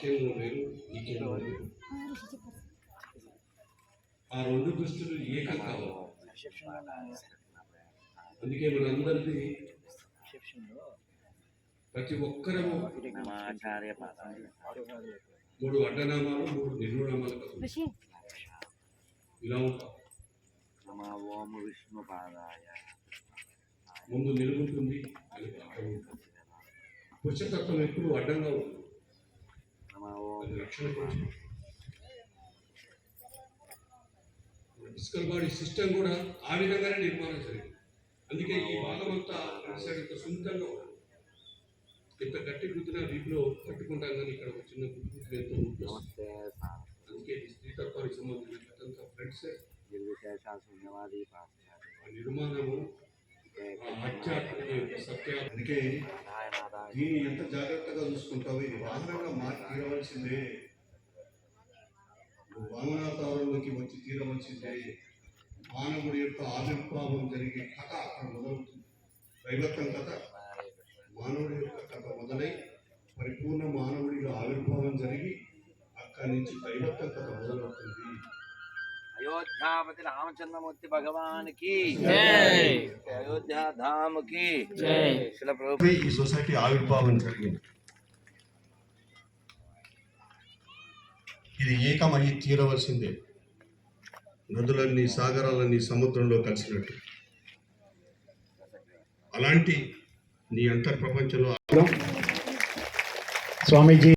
కేంద్రం వేరు వేరు ఆ రెండు దృష్టిలు ఏకం కావాలి అందుకే మనందరిది ప్రతి ఒక్కరము మూడు అడ్డనామాలు మూడు ఋషి. ఇలా ఉంటాం. విష్ణు పాదాయ ముందు నిలుగుంటుంది అది అడ్డం ఉంటుంది. ఎప్పుడు అడ్డంగా ఉంటుంది. ఫిజికల్ బాడీ సిస్టమ్ కూడా ఆ విధంగానే నిర్మాణం జరిగింది. అందుకే ఈ భాగం అంతా అంత సున్నితంగా ఉంటుంది ఎంత గట్టి గుద్దినా వీపులో కట్టుకుంటాం కానీ ఇక్కడ ఒక చిన్న గుద్దిన ఎంతో అందుకే ఇది స్త్రీతత్వానికి సంబంధించిన ఆ నిర్మాణము సత్య అందుకే దీన్ని ఎంత జాగ్రత్తగా చూసుకుంటావు ఇది వాహనంగా మార్చి తీరవలసిందే. వామనాతారంలోకి వచ్చి తీరవలసిందే. మానవుడి యొక్క ఆవిర్భావం జరిగే కథ అక్కడ మొదలవుతుంది. దైవత్వం కథ. మానవుడి యొక్క కథ మొదలై పరిపూర్ణ మానవుడిలో ఆవిర్భావం జరిగి అక్కడి నుంచి దైవత్వం కథ మొదలవుతుంది. అయోధ్యాపతి రామచంద్రమూర్తి భగవాన్కి జై. అయోధ్య ధామ్కి జై. శిల ప్రభు. ఈ సొసైటీ ఆవిర్భావం జరిగింది. ఇది ఏకమయ్యి తీరవలసిందే. నదులన్నీ సాగరాలన్నీ సముద్రంలో కలిసినట్టు. అలాంటి నీ అంతర్ ప్రపంచంలో స్వామీజీ